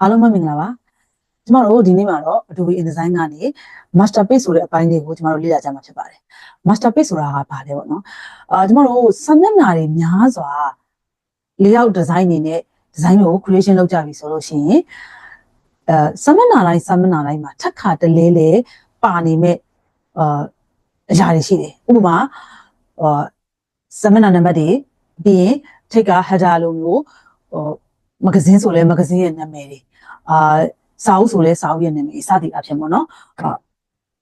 အားလုံးပဲမင်္ဂလာပါကျမတို့ဒီနေ့မှာတော့ Adobe InDesign ကနေ Master Page ဆိုတဲ့အပိုင်းလေးကိုကျမတို့လေ့လာကြမှာဖြစ်ပါတယ် Master Page ဆိုတာကဘာလဲပေါ့နော်အာကျမတို့စာမျက်နှာတွေများစွာ layout design နေနဲ့ design ကို creation လုပ်ကြပြီဆိုလို့ရှိရင်အဲစာမျက်နှာတိုင်းစာမျက်နှာတိုင်းမှာထပ်ခါတလဲလဲပါနေမဲ့အာအရာတွေရှိတယ်ဥပမာအာစာမျက်နှာနံပါတ်တွေပြီးရင်ထိတ်က header လိုမျိုးဟို မဂဇင်းဆိုလဲမဂဇင်းရဲ့နာမည်တွေအာစာအုပ်ဆိုလဲစာအုပ်ရဲ့နာမည်စသည်အဖြစ်ပေါ့နော်အာ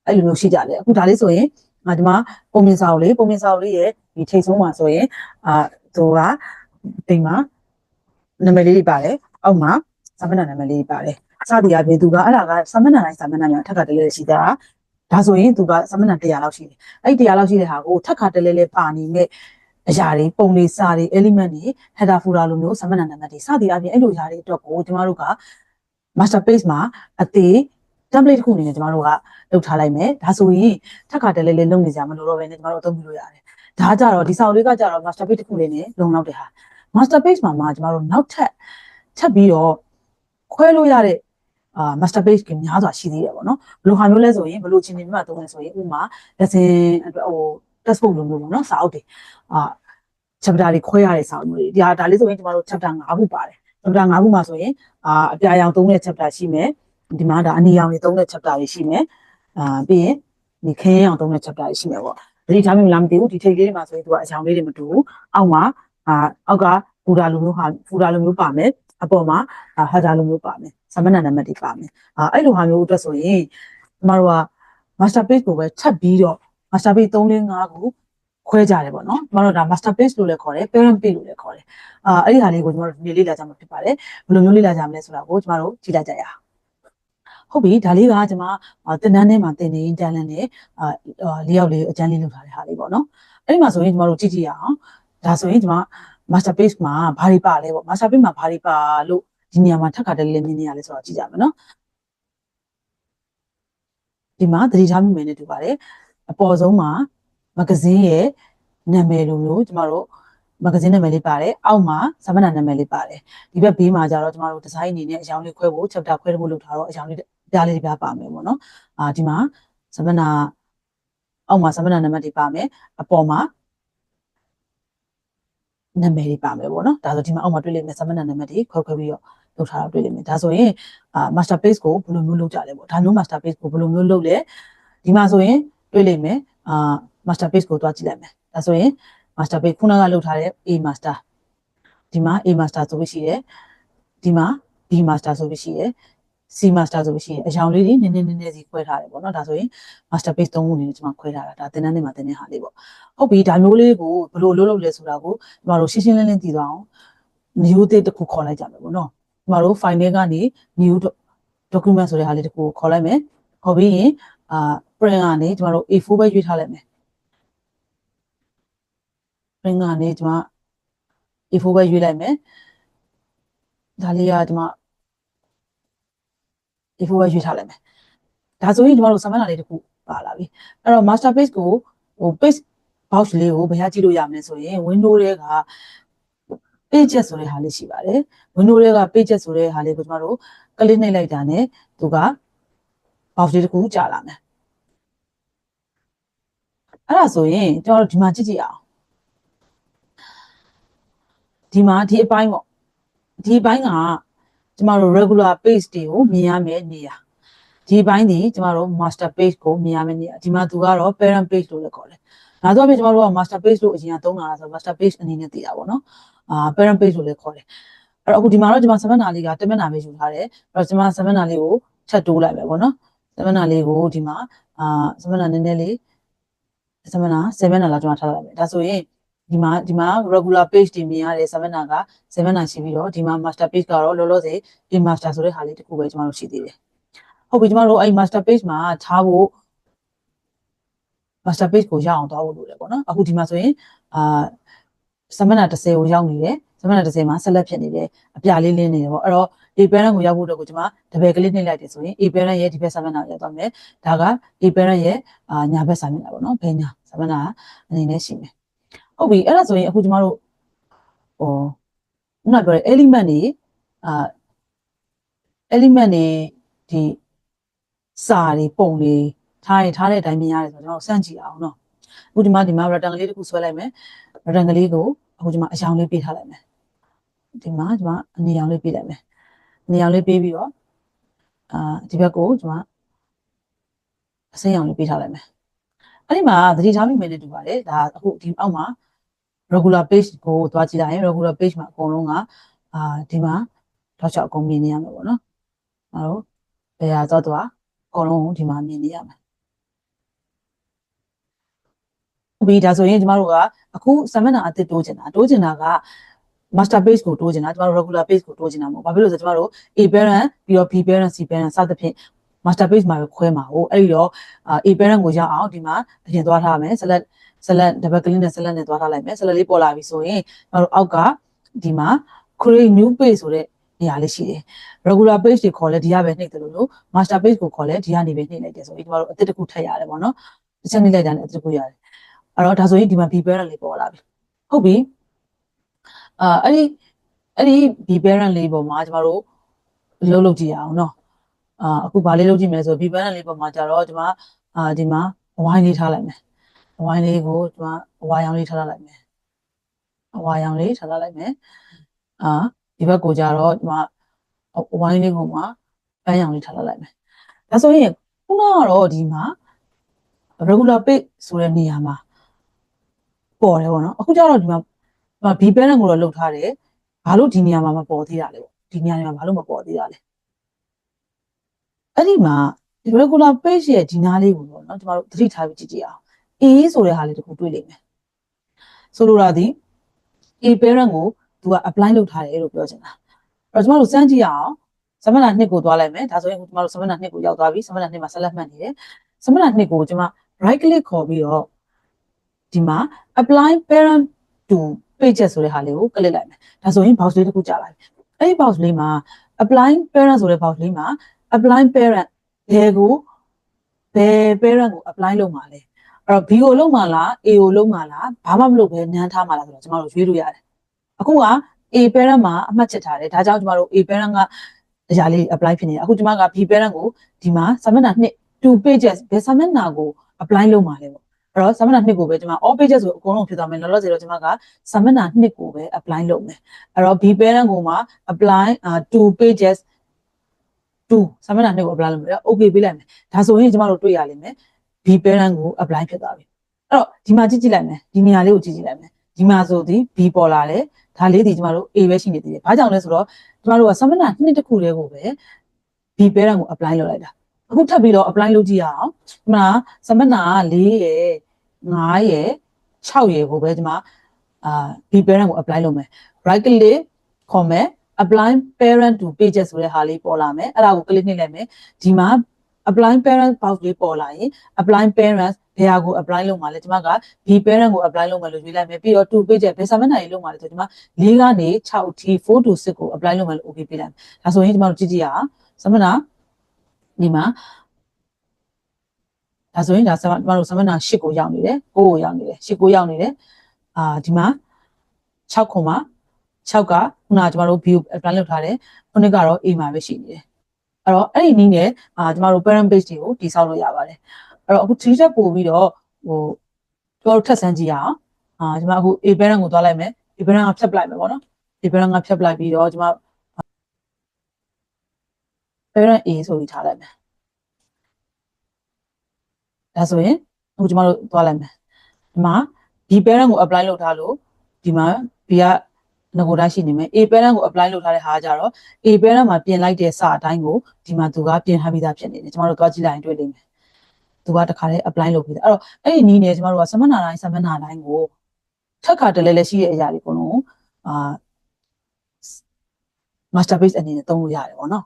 အဲ့လိုမျိုးရှိကြတယ်အခုဒါလေးဆိုရင်ငါဒီမှာပုံမြင်စာအုပ်လေးပုံမြင်စာအုပ်လေးရဲ့ဒီထိတ်ဆုံးမှာဆိုရင်အာသူကဒီမှာနာမည်လေးတွေပါတယ်အောက်မှာစာမျက်နှာနာမည်လေးတွေပါတယ်စသည်အပြင်သူကအဲ့ဒါကစာမျက်နှာတိုင်းစာမျက်နှာများထပ်ခါတလဲလဲရှိတာဒါဆိုရင်သူကစာမျက်နှာ100လောက်ရှိတယ်အဲ့100လောက်ရှိတဲ့ဟာကိုထပ်ခါတလဲလဲပါနေမဲ့ အရာတွေပုံလေးစာတွေ element တွေ header footer လိုမျိုးစာမျက်နှာနံပါတ်တွေစသည်အပြင်အဲ့လိုຢာတွေအတွက်ကိုကျမတို့က master page မှာအသေး template တစ်ခုအနေနဲ့ကျမတို့ကလုပ်ထားလိုက်မယ်ဒါဆိုရင်ထပ်ခါတလဲလဲလုပ်နေကြမလို့တော့ပဲねကျမတို့အသုံးပြုလို့ရတယ်ဒါကြတော့ဒီစာအုပ်လေးကကြတော့ master page တစ်ခုလေးနဲ့လုံလောက်တဲ့ဟာ master page မှာမှာကျမတို့နောက်ထပ်ချက်ပြီးတော့ခွဲလို့ရတဲ့အာ master page ကများစွာရှိသေးတယ်ပေါ့နော်ဘယ်လိုဟာမျိုးလဲဆိုရင်ဘယ်လိုချင်းနေမှသုံးလဲဆိုရင်ဥပမာ lesson အတွက်ဟို textbook လိုမျိုးပေါ့နော်စာအုပ်တွေအာ chapter တွေခွဲရတဲ့စာအုပ်မျိုးတွေဒါဒါလေးဆိုရင်ကျမတို့ chapter 5ခုပါတယ် chapter 5ခုမှာဆိုရင်အာအပြာရောင်သုံးတဲ့ chapter ရှိမယ်ဒီမှာဒါအနီရောင်တွေသုံးတဲ့ chapter တွေရှိမယ်အာပြီးရင်ဒီခင်းရောင်သုံးတဲ့ chapter တွေရှိမယ်ပေါ့ဒီထားမိမလားမသိဘူးဒီထိတ်လေးတွေမှာဆိုရင်သူကအချောင်လေးတွေမတူဘူးအောက်မှာအာအောက်ကဖူတာလိုမျိုးဟာဖူတာလိုမျိုးပါမယ်အပေါ်မှာဟာဒါလိုမျိုးပါမယ်ဆမနနံပါတ်တွေပါမယ်အာအဲ့လိုဟာမျိုးအတွက်ဆိုရင်ကျမတို့က master page ကိုပဲချက်ပြီးတော့ master page 3 4 5ခုခွဲကြတယ်ပေါ့နော်ကျမတို့ဒါ master page လို့လည်းခေါ်တယ် parent page လို့လည်းခေါ်တယ်အာအဲ့ဒီဟာလေးကိုကျမတို့ဒီနေ့လေ့လာကြမှာဖြစ်ပါတယ်ဘယ်လိုမျိုးလေ့လာကြမလဲဆိုတာကိုကျမတို့ကြည့်လိုက်ကြရအောင်ဟုတ်ပြီဒါလေးကကျွန်မတင်တန်းထဲမှာတင်နေတန်းလန်းနဲ့အာလေးယောက်လေးအကျန်းလေးလုပ်ထားတဲ့ဟာလေးပေါ့နော်အဲ့ဒီမှာဆိုရင်ကျမတို့ကြည့်ကြည့်ရအောင်ဒါဆိုရင်ကျွန်မ master page မှာဘာတွေပါလဲပေါ့ master page မှာဘာတွေပါလို့ဒီနေရာမှာထပ်ခါတည်းလေးမြင်နေရလဲဆိုတော့ကြည့်ကြမယ်နော်ဒီမှာသတိထားမိမယ်နဲ့တူပါတယ် အပေါ်ဆုံးမှာမဂဇင်းရဲ့နာမည်လိုမျိုးကျမတို့မဂဇင်းနာမည်လေးပါတယ်အောက်မှာစာမျက်နှာနာမည်လေးပါတယ်ဒီဘက်ဘေးမှာကျတော့ကျမတို့ဒီဇိုင်းအနေနဲ့အကြောင်းလေးခွဲဖို့ chapter ခွဲဖို့လုပ်ထားတော့အကြောင်းလေးပြားလေးပြားပါမယ်ပေါ့နော်အာဒီမှာစာမျက်နှာအောက်မှာစာမျက်နှာနံပါတ်တွေပါမယ်အပေါ်မှာနာမည်တွေပါမယ်ပေါ့နော်ဒါဆိုဒီမှာအောက်မှာတွေ့လိမ့်မယ်စာမျက်နှာနံပါတ်တွေခွဲခွဲပြီးတော့လုပ်ထားတာတွေ့လိမ့်မယ်ဒါဆိုရင်အာ master page ကိုဘယ်လိုမျိုးလုပ်ကြလဲပေါ့ဒါမျိုး master page ကိုဘယ်လိုမျိုးလုပ်လဲဒီမှာဆိုရင် တွေ့လိမ့်မယ်အာ master page ကိုတွားကြည့်လိုက်မယ်ဒါဆိုရင် master page ခုနကလုပ်ထားတဲ့ A master ဒီမှာ A master ဆိုပြီးရှိတယ်ဒီမှာ B master ဆိုပြီးရှိတယ် C master ဆိုပြီးရှိတယ်အကြောင်းလေးတွေနည်းနည်းနည်းနည်းစီခွဲထားတယ်ပေါ့နော်ဒါဆိုရင် master page 3ခုအနေနဲ့ကျွန်မခွဲထားတာဒါသင်တန်းတွေမှာသင်တဲ့ဟာလေးပေါ့ဟုတ်ပြီဒါမျိုးလေးကိုဘယ်လိုလုပ်လုပ်လဲဆိုတာကိုကျွန်တော်တို့ရှင်းရှင်းလင်းလင်းသိသွားအောင် new တစ်တစ်ခုခေါ်လိုက်ကြမယ်ပေါ့နော်ကျွန်တော်တို့ file ထဲကနေ new document ဆိုတဲ့ဟာလေးတစ်ခုခေါ်လိုက်မယ်ခေါ်ပြီးရင်အာ print ကနေကျွန်တော်တို့ A4 ပဲရွေးထားလိုက်မယ် print ကနေကျွန်မ A4 ပဲရွေးလိုက်မယ်ဒါလေးကကျွန်မ A4 ပဲရွေးထားလိုက်မယ်ဒါဆိုရင်ကျွန်တော်တို့စာမျက်နှာလေးတစ်ခုပါလာပြီအဲ့တော့ master page ကိုဟို page box လေးကိုဘယ်ရကြည့်လို့ရမလဲဆိုရင် window တွေက pages ဆိုတဲ့ဟာလေးရှိပါတယ် window တွေက pages ဆိုတဲ့ဟာလေးကိုကျွန်တော်တို့ click နှိပ်လိုက်တာနဲ့သူက box လေးတစ်ခုကြာလာမယ် အဲ့ဒါဆိုရင်ကျွန်တော်တို့ဒီမှာကြည့်ကြည့်အောင်ဒီမှာဒီအပိုင်းပေါ့ဒီအပိုင်းကကျမတို့ regular page တွေကိုမြင်ရမယ့်နေရာဒီဘိုင်းဒီကျမတို့ master page ကိုမြင်ရမယ့်နေရာဒီမှာသူကတော့ parent page လို့လည်းခေါ်တယ်။ဒါဆိုရင်ကျမတို့က master page လို့အရင်ကသုံးလာတာဆို master page အနေနဲ့သိတာပေါ့နော်။အာ parent page လို့လည်းခေါ်တယ်။အဲ့တော့အခုဒီမှာတော့ကျမစမနာလေးကတမက်နာပဲယူထားတယ်။အဲ့တော့ကျမစမနာလေးကိုချက်တိုးလိုက်မယ်ပေါ့နော်။စမနာလေးကိုဒီမှာအာစမနာနည်းနည်းလေး စမနာ7နာလာကျမထားလိုက်မယ်။ဒါဆိုရင်ဒီမှာဒီမှာ regular page တွေမြင်ရတဲ့7နာက7နာရှိပြီးတော့ဒီမှာ master page ကတော့လောလောဆယ် in master ဆိုတဲ့ဟာလေးတစ်ခုပဲကျမတို့ရှိသေးတယ်။ဟုတ်ပြီကျမတို့အဲ့ master page မှာထားဖို့ master page ကိုရအောင်သွားဖို့လိုတယ်ပေါ့နော်အခုဒီမှာဆိုရင်အာစမနာ30ကိုရောက်နေတယ် စမနာ30မှာဆက်လက်ဖြစ်နေတယ်အပြလေးလင်းနေတယ်ပေါ့အဲ့တော့ A parent ကိုရောက်ဖို့အတွက်ကိုကျွန်မတပည့်ကလေးနှိပ်လိုက်တယ်ဆိုရင် A parent ရဲ့ဒီဘက်စမနာရောက်သွားမယ်ဒါက A parent ရဲ့အာညာဘက်စမနာပေါ့နော်ဘယ်ညာစမနာအနေနဲ့ရှိမယ်ဟုတ်ပြီအဲ့ဒါဆိုရင်အခုကျွန်မတို့ဟိုခုနပြောတဲ့ element တွေအာ element တွေဒီစာတွေပုံတွေထားရင်ထားတဲ့အတိုင်းမြင်ရတယ်ဆိုတော့ကျွန်တော်စမ်းကြည့်အောင်နော်အခုဒီမှာဒီမှာ rectangle လေးတစ်ခုဆွဲလိုက်မယ် rectangle လေးကိုအခုဒီမှာအရောင်လေးပေးထားလိုက်မယ် ဒီမှာဒီမှာအနေရောင်လေးပေးလိုက်မယ်အနေရောင်လေးပေးပြီးတော့အာဒီဘက်ကိုဒီမှာအစိမ်းရောင်လေးပေးထားလိုက်မယ်အဲ့ဒီမှာသတိထားမိမယ်နဲ့တူပါတယ်ဒါအခုဒီအောက်မှာ regular page ကိုသွားကြည့်လိုက်ရင် regular page မှာအကုန်လုံးကအာဒီမှာတော့ချက်အကုန်မြင်နေရမှာပေါ့နော်အဲတော့ဘယ်ဟာတော့သွားအကုန်လုံးဒီမှာမြင်နေရမှာဟုတ်ပြီဒါဆိုရင်ကျမတို့ကအခု seminar အသစ်တိုးချင်တာတိုးချင်တာက master page ကိုတိုးချင်တာကျမတို့ regular page ကိုတိုးချင်တာမဟုတ်ဘာဖြစ်လို့လဲဆိုတော့ကျမတို့ A parent ပြီးတော့ B parent C parent စသဖြင့် master page မှာပဲခွဲမှာဟုတ်အဲ့ဒီတော့ A parent ကိုရောက်အောင်ဒီမှာအရင်သွားထားမယ် select select double click နဲ့ select နဲ့သွားထားလိုက်မယ် select လေးပေါ်လာပြီဆိုရင်ကျမတို့အောက်ကဒီမှာ create new page ဆိုတဲ့နေရာလေးရှိတယ် regular page တွေခေါ်လဲဒီကပဲနှိပ်တယ်လို့လို့ master page ကိုခေါ်လဲဒီကနေပဲနှိပ်လိုက်တယ်ဆိုရင်ကျမတို့အသစ်တစ်ခုထပ်ရတယ်ပေါ့နော်တစ်ချက်နှိပ်လိုက်တာနဲ့အသစ်တစ်ခုရတယ်အဲ့တော့ဒါဆိုရင်ဒီမှာ B parent လေးပေါ်လာပြီဟုတ်ပြီ အာအဲ့ဒီအဲ့ဒီ B parent လေးပေါ်မှာကျမတို့လှုပ်လှုပ်ကြည့်ရအောင်နော်အာအခုဗာလေးလှုပ်ကြည့်မယ်ဆို B parent လေးပေါ်မှာကျတော့ဒီမှာအာဒီမှာဝိုင်းလေးထားလိုက်မယ်ဝိုင်းလေးကိုဒီမှာဝါရောင်လေးထားလိုက်မယ်ဝါရောင်လေးထားလိုက်မယ်အာဒီဘက်ကိုကြတော့ဒီမှာဝိုင်းလေးကိုမှပန်းရောင်လေးထားလိုက်မယ်ဒါဆိုရင်ခုနကတော့ဒီမှာ regular page ဆိုတဲ့နေရာမှာပေါ်တယ်ပေါ့နော်အခုကျတော့ဒီမှာ ဒီမှာ B parent ကိုတော့လုတ်ထားတယ်ဘာလို့ဒီနေရာမှာမပေါ်သေးတာလဲပေါ့ဒီနေရာမှာဘာလို့မပေါ်သေးတာလဲအဲ့ဒီမှာ regular page ရဲ့ဒီနားလေးကိုပေါ့နော်ကျမတို့သတိထားပြီးကြည့်ကြည့်အောင် A ဆိုတဲ့ဟာလေးတခုတွေ့လိမ့်မယ်ဆိုလိုတာဒီ A parent ကိုသူက apply လုပ်ထားတယ်လို့ပြောချင်တာအဲ့တော့ကျမတို့စမ်းကြည့်အောင်စမနာနှစ်ကိုသွားလိုက်မယ်ဒါဆိုရင်ကျမတို့စမနာနှစ်ကိုရောက်သွားပြီစမနာနှစ်မှာဆက်လက်မှတ်နေတယ်စမနာနှစ်ကိုကျမ right click ခေါ်ပြီးတော့ဒီမှာ apply parent to pages ဆိုတဲ့ဟာလေးကို click လိုက်မယ်ဒါဆိုရင် box လေးတစ်ခုကြာလာပြီအဲ့ဒီ box လေးမှာ apply parent ဆိုတဲ့ box လေးမှာ apply parent ဘယ်ကိုဘယ် parent ကို apply လုပ်မှာလဲအဲ့တော့ B ကိုလုပ်မှာလား A ကိုလုပ်မှာလားဘာမှမလုပ်ဘဲနန်းထားမှာလားဆိုတော့ကျမတို့ရွေးလို့ရတယ်အခုက A parent မှာအမှတ်ချက်ထားတယ်ဒါကြောင့်ကျမတို့ A parent ကအရာလေး apply ဖြစ်နေတယ်အခုကျမက B parent ကိုဒီမှာ submit နှစ်2 pages ဘယ် submit ကို apply လုပ်မှာလဲပေါ့ အဲ့တော့ submit နှစ်ကိုပဲကျမ all pages ဆိုအကုန်လုံးဖြစ်သွားမယ်လောလောဆယ်တော့ကျမက submit နှစ်ကိုပဲ apply လုပ်မယ်အဲ့တော့ B parent ကိုမှ apply 2 pages 2 submit နှစ်ကို apply လုပ်မယ် okay ပေးလိုက်မယ်ဒါဆိုရင်ကျမတို့တွေ့ရလိမ့်မယ် B parent ကို apply ဖြစ်သွားပြီအဲ့တော့ဒီမှာကြည့်ကြည့်လိုက်မယ်ဒီနေရာလေးကိုကြည့်ကြည့်လိုက်မယ်ဒီမှာဆိုဒီ B ပေါ်လာတယ်ဒါလေးဒီကျမတို့ A ပဲရှိနေသေးတယ်ဘာကြောင့်လဲဆိုတော့ကျမတို့က submit နှစ်တစ်ခုတည်းကိုပဲ B parent ကို apply လုပ်လိုက်တာ အခုထပ်ပြီးတော့ apply လုပ်ကြည့်ရအောင်ဒီမှာ submit က4ရယ်5ရယ်6ရယ်ကိုပဲဒီမှာအာ B parent ကို apply လုပ်မယ် right click ခေါ်မယ် apply parent to pages ဆိုတဲ့ဟာလေးပေါ်လာမယ်အဲ့ဒါကို click နှိပ်လိုက်မယ်ဒီမှာ apply parent box လေးပေါ်လာရင် apply parents ဘယ်ဟာကို apply လုပ်မှာလဲကျွန်မက B parent ကို apply လုပ်မယ်လို့ရွေးလိုက်မယ်ပြီးတော့2 page ဘယ်စာမျက်နှာရေးလုပ်မှာလဲဆိုကျွန်မ၄ကနေ6 T 4 to 6ကို apply လုပ်မယ်လို့ okay ပေးလိုက်မယ်ဒါဆိုရင်ကျွန်မတို့ကြည့်ကြည့်ရအောင်စာမျက်နှာ ဒီမှာဒါဆိုရင်ဒါကျွန်တော်တို့စာမျက်နှာ8ကိုရောက်နေတယ်9ကိုရောက်နေတယ်8ကိုရောက်နေတယ်အာဒီမှာ6ခုမှာ6ကခုနကကျွန်တော်တို့ view apply လုပ်ထားတယ်ခုနကတော့ A မှာပဲရှိနေတယ်အဲ့တော့အဲ့ဒီနည်းနဲ့အာကျမတို့ parent page တွေကိုတည်ဆောက်လို့ရပါတယ်အဲ့တော့အခု3 step ပို့ပြီးတော့ဟိုကျမတို့ထပ်ဆန်းကြည့်ရအောင်အာကျမအခု A parent ကိုသွားလိုက်မယ် A parent ကဖြတ်ပလိုက်မယ်ပေါ့နော် A parent ကဖြတ်ပလိုက်ပြီးတော့ကျမ parent A ဆိုပြီးထားလိုက်မယ်ဒါဆိုရင်အခုကျမတို့သွားလိုက်မယ်ဒီမှာဒီ parent ကို apply လုပ်ထားလို့ဒီမှာ B ကငကိုတိုင်းရှိနေမယ် A parent ကို apply လုပ်ထားတဲ့ဟာကြတော့ A parent မှာပြင်လိုက်တဲ့စာအတိုင်းကိုဒီမှာသူကပြင်ထားပြီးသားဖြစ်နေတယ်ကျမတို့သွားကြည့်လိုက်ရင်တွေ့လိမ့်မယ်သူကတခါလေး apply လုပ်ပြီးသားအဲ့တော့အဲ့ဒီနည်းနဲ့ကျမတို့ကစမနာတိုင်းစမနာတိုင်းကိုထပ်ခါတလဲလဲရှိတဲ့အရာတွေအကုန်လုံးအာ master base အနေနဲ့သုံးလို့ရတယ်ပေါ့နော်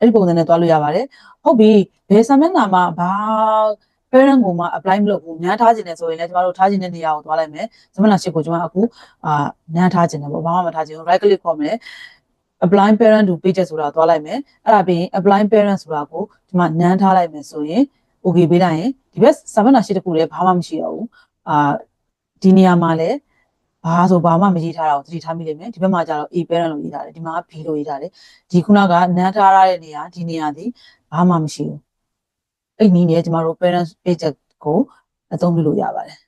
အဲ့ဒီပုံစံနဲ့သွားလို့ရပါတယ်ဟုတ်ပြီဘယ်စမနာမှာဘာ parent ကိုမှ apply မလုပ်ဘူးညှမ်းထားခြင်းနဲ့ဆိုရင်လည်းကျမတို့ထားခြင်းတဲ့နေရာကိုသွားလိုက်မယ်စမနာရှစ်ကိုကျမအခုအာညှမ်းထားခြင်းနဲ့ပေါ့ဘာမှမထားခြင်း right click ခေါ်မယ် apply parent to pages ဆိုတာသွားလိုက်မယ်အဲ့ဒါပြီးရင် apply parent ဆိုတာကိုဒီမှာနန်းထားလိုက်မယ်ဆိုရင် okay ပေးလိုက်ရင်ဒီဘက်စမနာရှစ်တခုလည်းဘာမှမရှိတော့ဘူးအာဒီနေရာမှာလည်း ဘာဆိုဘာမှမရေးထားတာကိုသတိထားမိလိမ့်မယ်ဒီဘက်မှာကျတော့ A parent လို့ရေးထားတယ်ဒီမှာ B လို့ရေးထားတယ်ဒီခုနကနန်းထားရတဲ့နေရာဒီနေရာဒီဘာမှမရှိဘူးအဲ့နည်းနဲ့ကျမတို့ parent page ကိုအသုံးပြုလို့ရပါတယ်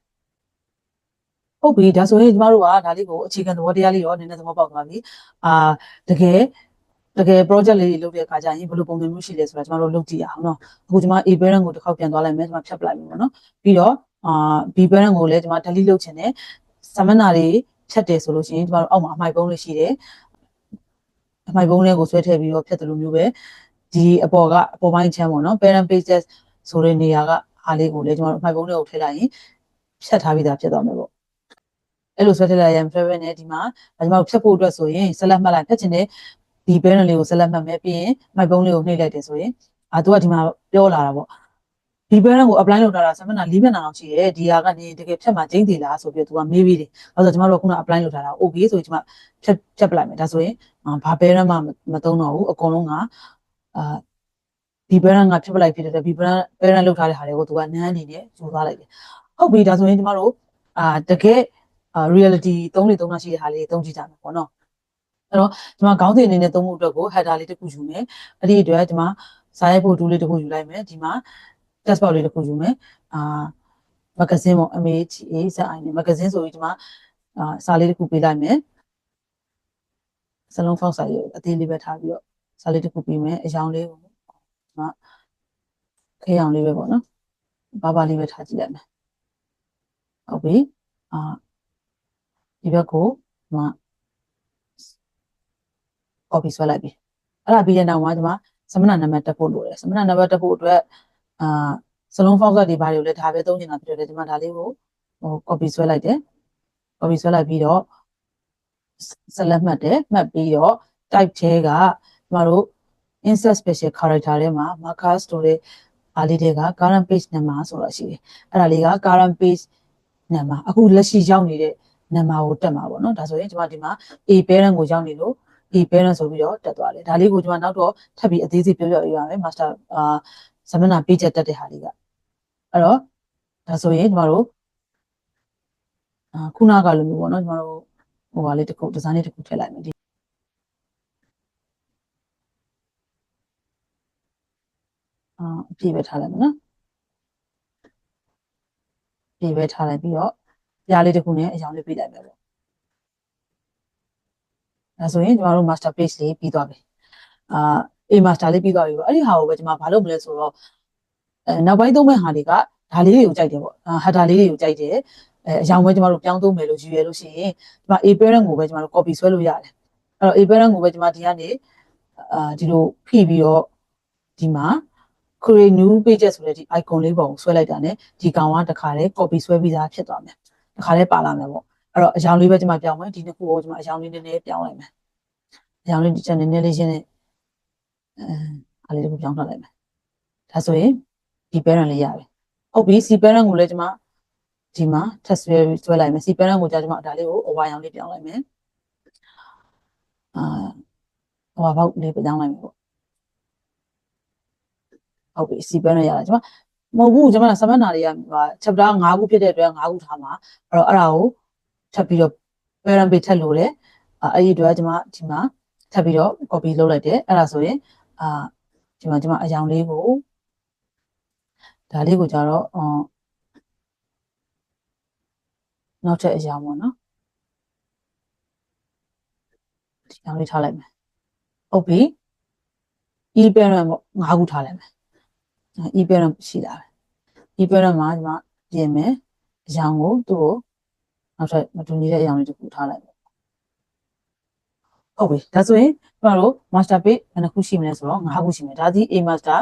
ဟုတ်ပြီဒါဆိုရင်ကျမတို့ကဒါလေးကိုအခြေခံသဘောတရားလေးတော့နည်းနည်းသဘောပေါက်သွားပြီအာတကယ်တကယ် project လေးတွေလုပ်တဲ့အခါကျရင်ဘယ်လိုပုံစံမျိုးရှိလဲဆိုတာကျမတို့လုပ်ကြည့်ရအောင်နော်အခုကျမ A parent ကိုတစ်ခေါက်ပြန်သွားလိုက်မယ်ကျမဖြတ်ပလိုက်မယ်ပေါ့နော်ပြီးတော့အာ B parent ကိုလည်းကျမ delete လုပ်ချင်တယ် seminar တွေဖြတ်တယ်ဆိုလို့ရှိရင်ကျမတို့အောက်မှာအမိုက်ပုံးလေးရှိတယ်အမိုက်ပုံးလေးကိုဆွဲထည့်ပြီးတော့ဖြတ်တယ်လို့မျိုးပဲဒီအပေါ်ကအပေါ်ပိုင်းချမ်းပေါ့နော် parent pages ဆိုတဲ့နေရာကအားလေးကိုလည်းကျမတို့အမိုက်ပုံးလေးကိုထည့်လိုက်ရင်ဖြတ်ထားပြီးသားဖြစ်သွားမယ်ပေါ့အဲ့လိုဆွဲထည့်လိုက်ရင် private နဲ့ဒီမှာကျမတို့ဖြတ်ဖို့အတွက်ဆိုရင်ဆက်လက်မှတ်လိုက်ဖြတ်ချင်တဲ့ဒီ parent လေးကိုဆက်လက်မှတ်မယ်ပြီးရင်မိုက်ပုံးလေးကိုနှိပ်လိုက်တယ်ဆိုရင်အာသူကဒီမှာပြောလာတာပေါ့ ဒီ parent ကို apply လုပ်ထားတာ seminar ၄မျက်နှာလောက်ရှိရဲဒီဟာကနေတကယ်ဖြတ်မှကျင်းသေးလားဆိုပြီးသူကမေးပြီးတယ်အဲ့တော့ကျွန်တော်တို့ကခုန apply လုပ်ထားတာ okay ဆိုရင်ကျွန်မဖြတ်ဖြတ်ပလိုက်မယ်ဒါဆိုရင်ဘာ parent မှမသုံးတော့ဘူးအကုန်လုံးကအာဒီ parent ကဖြတ်ပလိုက်ဖြစ်တဲ့ဒီ parent parent လုပ်ထားတဲ့ဟာတွေကိုသူကနန်းအနေနဲ့ယူသွားလိုက်တယ်ဟုတ်ပြီဒါဆိုရင်ကျွန်တော်တို့အာတကယ်အာ reality သုံးလေသုံးတာရှိတဲ့ဟာလေးသုံးကြည့်ကြမယ်ပေါ့နော်အဲ့တော့ကျွန်မခေါင်းစဉ်အနေနဲ့သုံးဖို့အတွက်ကို header လေးတစ်ခုယူမယ်အဲ့ဒီအတွက်ကျွန်မစာရိုက်ဖို့တူလေးတစ်ခုယူလိုက်မယ်ဒီမှာ test box လေးတစ်ခုယူမယ်အာမဂဇင်းပေါ့ MHA ဇက်အိုင်နဲ့မဂဇင်းဆိုပြီးဒီမှာအာစာလေးတစ်ခုပေးလိုက်မယ်စလုံးဖောက်စာလေးအသေးလေးပဲထားပြီးတော့စာလေးတစ်ခုပေးမယ်အယောင်လေးကိုဒီမှာခဲအောင်လေးပဲပေါ့နော်ဘာဘာလေးပဲထားကြည့်လိုက်မယ်ဟုတ်ပြီအာဒီဘက်ကိုဒီမှာ copy ဆွဲလိုက်ပြီအဲ့ဒါပြီးတဲ့နောက်မှာဒီမှာသမဏနံပါတ်တက်ဖို့လိုတယ်သမဏနံပါတ်တက်ဖို့အတွက် အာစလုံး format တွေဘာတွေကိုလဲဒါပဲသုံးနေတာဖြစ်တယ်ဒီမှာဒါလေးကိုဟို copy ဆွဲလိုက်တယ် copy ဆွဲလိုက်ပြီးတော့ဆက်လက်မှတ်တယ်မှတ်ပြီးတော့ type ထဲကကျမတို့ insert special character ထဲမှာ markers ဆိုတဲ့အားလေးတွေက current page number ဆိုတာရှိတယ်အဲ့ဒါလေးက current page number အခုလက်ရှိရောက်နေတဲ့ number ကိုတက်မှာပေါ့နော်ဒါဆိုရင်ကျမဒီမှာ A parent ကိုရောက်နေလို့ A parent ဆိုပြီးတော့တက်သွားတယ်ဒါလေးကိုကျမနောက်တော့ထပ်ပြီးအသေးစိတ်ပြောပြရအောင်မယ် master အာ seminar page တက်တဲ့ဟာလေးကအဲ့တော့ဒါဆိုရင်ကျမတို့အာခုနကလိုမျိုးပေါ့နော်ကျမတို့ဟိုဟာလေးတစ်ခုဒီဇိုင်းလေးတစ်ခုထည့်လိုက်မယ်ဒီအာအပြည့်ပဲထားလိုက်မယ်နော်ပြည့်ပဲထားလိုက်ပြီးတော့ပြားလေးတစ်ခုနဲ့အရောင်လေးပေးလိုက်မယ်ပေါ့ဒါဆိုရင်ကျမတို့ master page လေးပြီးသွားပြီအာ A master လေးပြီးသွားပြီပေါ့အဲ့ဒီဟာကိုပဲကျမဘာလုပ်မလဲဆိုတော့အဲနောက်ပိုင်းသုံးမဲ့ဟာတွေကဒါလေးတွေကိုကြိုက်တယ်ပေါ့ဟာတာလေးတွေကိုကြိုက်တယ်အဲအရောင်ပဲကျမတို့ပြောင်းသုံးမယ်လို့ယူရလို့ရှိရင်ဒီမှာ A parent ကိုပဲကျမတို့ copy ဆွဲလို့ရတယ်အဲ့တော့ A parent ကိုပဲကျမဒီကနေအာဒီလိုဖိပြီးတော့ဒီမှာ create new pages ဆိုတဲ့ဒီ icon လေးပုံကိုဆွဲလိုက်တာ ਨੇ ဒီကောင်ကတခါလေ copy ဆွဲပြီးသားဖြစ်သွားမယ်တခါလေပါလာမယ်ပေါ့အဲ့တော့အရောင်လေးပဲကျမပြောင်းမယ်ဒီနှစ်ခုကိုကျမအရောင်လေးနည်းနည်းပြောင်းလိုက်မယ်အရောင်လေးဒီချက်နည်းနည်းလေးရှင်းနေ အဲအားလေးတစ်ခုပြောင်းထားလိုက်မယ်ဒါဆိုရင်ဒီ parent လေးရပြီဟုတ်ပြီ C parent ကိုလည်းကျမဒီမှာထပ်ဆွဲဆွဲလိုက်မယ် C parent ကိုကြာကျမဒါလေးကိုအဝါရောင်လေးပြောင်းလိုက်မယ်အာအဝါပေါက်လေးပြောင်းလိုက်မယ်ပေါ့ဟုတ်ပြီ C parent ရတာကျမမဟုတ်ဘူးကျမကစမတ်နာတွေကဟာ chapter 5ခုဖြစ်တဲ့အတွက်5ခုထားမှာအဲ့တော့အဲ့ဒါကိုထပ်ပြီးတော့ parent page ထပ်လို့တယ်အဲ့ဒီအတွက်ကျမဒီမှာထပ်ပြီးတော့ copy လုပ်လိုက်တယ်အဲ့ဒါဆိုရင် အာဒီမှာကျမအယောင်လေးကိုဒါလေးကိုကြတော့အော်နောက်ထပ်အရာပေါ့နော်ဒီအောင်လေးထားလိုက်မယ်ဟုတ်ပြီ e parent ပေါ့ငါးခုထားလိုက်မယ် e parent ရှိတာပဲ e parent မှာဒီမှာပြင်မယ်အရာကိုသူ့ကိုနောက်ထပ်မတူညီတဲ့အရာလေးတစ်ခုထားလိုက်မယ် ဟုတ်ပြီဒါဆိုရင်ကျွန်တော်တို့ master page ဘယ်နှခုရှိမလဲဆိုတော့၅ခုရှိမယ်ဒါဒီ A master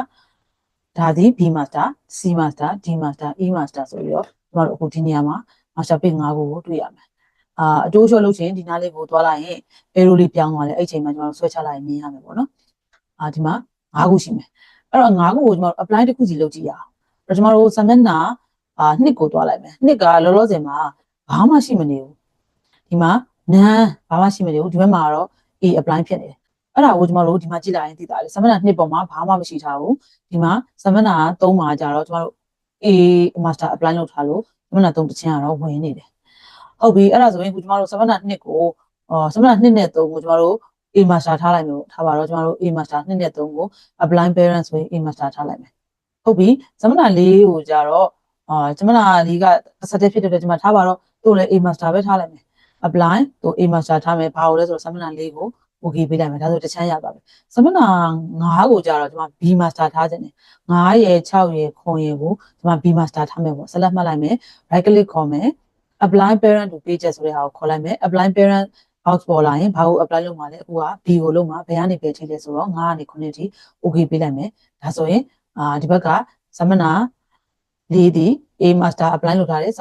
ဒါဒီ B master C master D master E master ဆိုပြီးတော့ကျွန်တော်တို့အခုဒီနေရာမှာ master page 5ခုကိုတွေ့ရမယ်အာအတိုးလျှော့လုပ်ချင်ဒီနားလေးကိုသွားလိုက်ရင် arrow လေးပြောင်းသွားတယ်အဲ့ချိန်မှာကျွန်တော်တို့ဆွဲချလိုက်မြင်ရမယ်ပေါ့နော်အာဒီမှာ5ခုရှိမယ်အဲ့တော့5ခုကိုကျွန်တော်တို့ apply တစ်ခုစီလုပ်ကြည့်ရအောင်အဲ့တော့ကျွန်တော်တို့ semester အာနှစ်ကိုသွားလိုက်မယ်နှစ်ကလောလောဆယ်မှာဘာမှရှိမနေဘူးဒီမှာ none ဘာမှရှိမနေဘူးဒီဘက်မှာတော့ A apply ဖြစ်နေတယ်အဲ့ဒါကိုကျွန်တော်တို့ဒီမှာကြည့်လိုက်ရင်သိတာလေ semester နှစ်ပေါ်မှာဘာမှမရှိထားဘူးဒီမှာ semester 3မှာကြတော့ကျွန်တော်တို့ A master apply လုပ်ထားလို့ semester 3တစ်ချင်းကတော့ဝင်နေတယ်ဟုတ်ပြီအဲ့ဒါဆိုရင်ခုကျမတို့စမနာ2ကိုအော်စမနာ2နဲ့3ကိုကျမတို့ A master ထားလိုက်မယ်လို့ထားပါတော့ကျမတို့ A master 2နဲ့3ကို apply parent ဆိုရင် A master ထားလိုက်မယ်ဟုတ်ပြီစမနာ4ကိုကြတော့အာစမနာ4ကတစ်ဆက်တည်းဖြစ်တဲ့အတွက်ကျမထားပါတော့သူ့လည်း A master ပဲထားလိုက်မယ် apply သူ A master ထားမယ်ဘာလို့လဲဆိုတော့စမနာ4ကို okay ပေးလိုက်မယ်ဒါဆိုတချမ်းရပါပဲစမနာ9ကိုကြတော့ကျမ B master ထားခြင်းတယ်9ရယ်6ရယ်9ရယ်ကိုကျမ B master ထားမယ်ပေါ့ဆက်လက်မှတ်လိုက်မယ် right click ခေါ်မယ် apply parent to pages ဆိုတဲ့ဟာကိုခေါ်လိုက်မယ် apply parent box ပေါ်လာရင်ဘာကို apply လုပ်မှာလဲအခုက B ကိုလုပ်မှာဘယ်ကနေပဲထိလဲဆိုတော့9ကနေ9ထိ okay ပေးလိုက်မယ်ဒါဆိုရင်အာဒီဘက်ကသမနာ၄ဒီ A master apply လုပ်ထားတယ်သ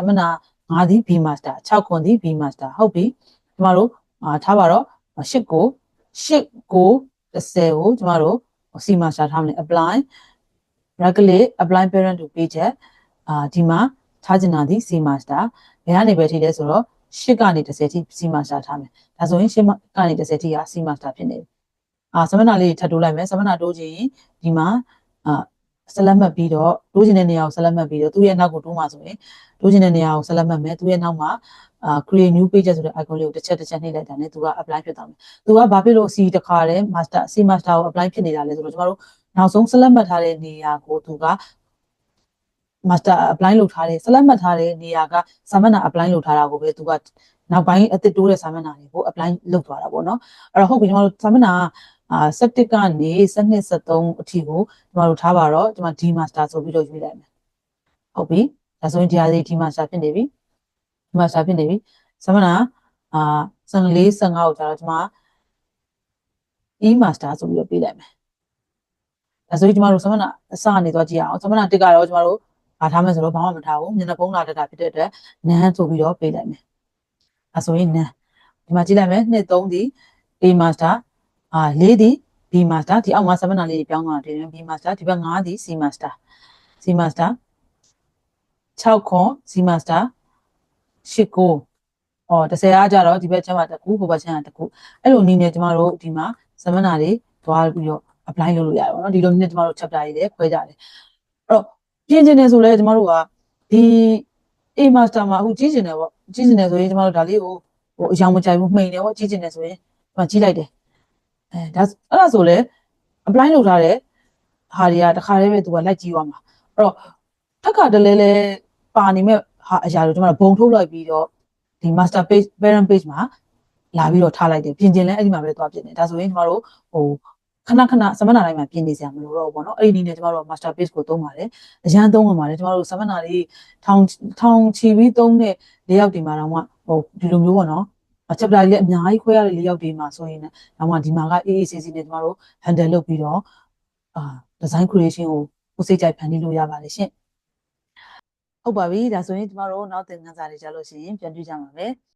မနာ9ဒီ B master 6ခွန်ဒီ B master ဟုတ်ပြီကျမတို့အာထားပါတော့8ကို8ကို30ကိုကျမတို့ C master ထားမယ် apply regulate apply parent to page အာဒီမှာထားချင်တာဒီ C master ဘယ်ကနေပဲထိလဲဆိုတော့8ကနေ30ထိ C master ထားမယ်ဒါဆိုရင်8ကနေ30ထိက C master ဖြစ်နေပြီအာစမနာလေးထပ်တိုးလိုက်မယ်စမနာတိုးခြင်းဒီမှာအာ ဆက်လက်မှတ်ပြီးတော့တိုးခြင်းတဲ့နေရာကိုဆက်လက်မှတ်ပြီးတော့သူ့ရဲ့နောက်ကိုတိုးမှာဆိုရင်တိုးခြင်းတဲ့နေရာကိုဆက်လက်မှတ်မယ်သူ့ရဲ့နောက်မှာအာ create new page ဆိုတဲ့ icon လေးကိုတစ်ချက်တစ်ချက်နှိပ်လိုက်တာနဲ့သူက apply ဖြစ်သွားမယ်သူကဘာဖြစ်လို့ C တခါတည်း master C master ကို apply ဖြစ်နေတာလဲဆိုတော့ကျမတို့နောက်ဆုံးဆက်လက်မှတ်ထားတဲ့နေရာကိုသူက master apply လုပ်ထားတဲ့ select မှတ်ထားတဲ့နေရာကစာမျက်နှာ apply လုပ်ထားတာကိုပဲသူကနောက်ပိုင်းအသစ်တိုးတဲ့စာမျက်နှာတွေကို apply လုပ်သွားတာပေါ့နော်အဲ့တော့ဟုတ်ပြီကျွန်တော်တို့စာမျက်နှာ အာ septic ကနေ7နှစ်73အထိကိုကျွန်တော်တို့ထားပါတော့ကျွန်မ D master ဆိုပြီးတော့ရွေးလိုက်မယ်ဟုတ်ပြီဒါဆိုရင်ဒီဟာလေး D master ဖြစ်နေပြီ D master ဖြစ်နေပြီစာမျက်နှာအာ54 55ကိုကျတော့ကျွန်မ E master ဆိုပြီးတော့ပေးလိုက်မယ်ဒါဆိုရင်ကျွန်တော်တို့စာမျက်နှာအစကနေသွားကြည့်အောင်စာမျက်နှာ1ကတော့ကျွန်တော်တို့ဘာထားမလဲဆိုတော့ဘာမှမထားဘူးမျက်နှာဖုံးလာတတ်တာဖြစ်တဲ့အတွက်နန်းဆိုပြီးတော့ပေးလိုက်မယ်အဲဆိုရင်နန်းဒီမှာကြည့်လိုက်မယ်2 3ဒီ A master အာ4ဒီ B master ဒီအောက်မှာ7နာလေးပြောင်းသွားတယ် B master ဒီဘက်5ဒီ C master C master 6ခွန် C master 8ကိုအော်30အားကြတော့ဒီဘက်ချမ်းမှာတစ်ခုဟိုဘက်ချမ်းမှာတစ်ခုအဲ့လိုအနေနဲ့ကျမတို့ဒီမှာ7နာလေးသွားပြီးတော့ apply လုပ်လို့ရတယ်ပေါ့နော်ဒီလိုနဲ့ကျမတို့ chapter တွေလည်းခွဲကြတယ်အဲ့တော့ပြင်ကျင်တယ်ဆိုလဲကျမတို့ကဒီ A master မှာအခုကြီးကျင်တယ်ပေါ့ကြီးကျင်တယ်ဆိုရင်ကျမတို့ဒါလေးကိုဟိုအယောင်မကြိုက်ဘူးမှိန်တယ်ပေါ့ကြီးကျင်တယ်ဆိုရင်ဒီမှာကြီးလိုက်တယ် အဲဒါအဲ့ဒါဆိုလဲ apply လုပ်ထားတဲ့ဟာတွေကတခါတည်းပဲသူကလိုက်ကြည့်ရမှာအဲ့တော့ထက်ကတလဲလဲပါနေမဲ့ဟာအရာတို့ကျမတို့ဘုံထုတ်လိုက်ပြီးတော့ဒီ master page parent page မှာလာပြီးတော့ထားလိုက်တယ်ပြင်ကျင်လဲအဲ့ဒီမှာပဲသွားပြင်တယ်ဒါဆိုရင်ကျမတို့ဟိုခဏခဏစမနာတိုင်းမှာပြင်နေစရာမလိုတော့ဘူးပေါ့နော်အဲ့ဒီနည်းနဲ့ကျမတို့ master page ကိုသုံးပါတယ်အရန်သုံးဝင်ပါတယ်ကျမတို့စမနာလေးထောင်ထောင်ချီပြီးသုံးတဲ့လေးယောက်ဒီမှာတော့ဟိုဒီလိုမျိုးပေါ့ နော် chapter လေးအများကြီးခွဲရတဲ့လေးယောက်ဒီမှာဆိုရင်လည်းတော့မှဒီမှာက AACC နဲ့ကျမတို့ handle လုပ်ပြီးတော့အာ design creation ကိုကိုစိတ်ကြိုက်ဖန်တီးလို့ရပါတယ်ရှင်ဟုတ်ပါပြီဒါဆိုရင်ကျမတို့နောက်သင်ခန်းစာတွေကြားလို့ရှိရင်ပြန်တွေ့ကြပါမယ်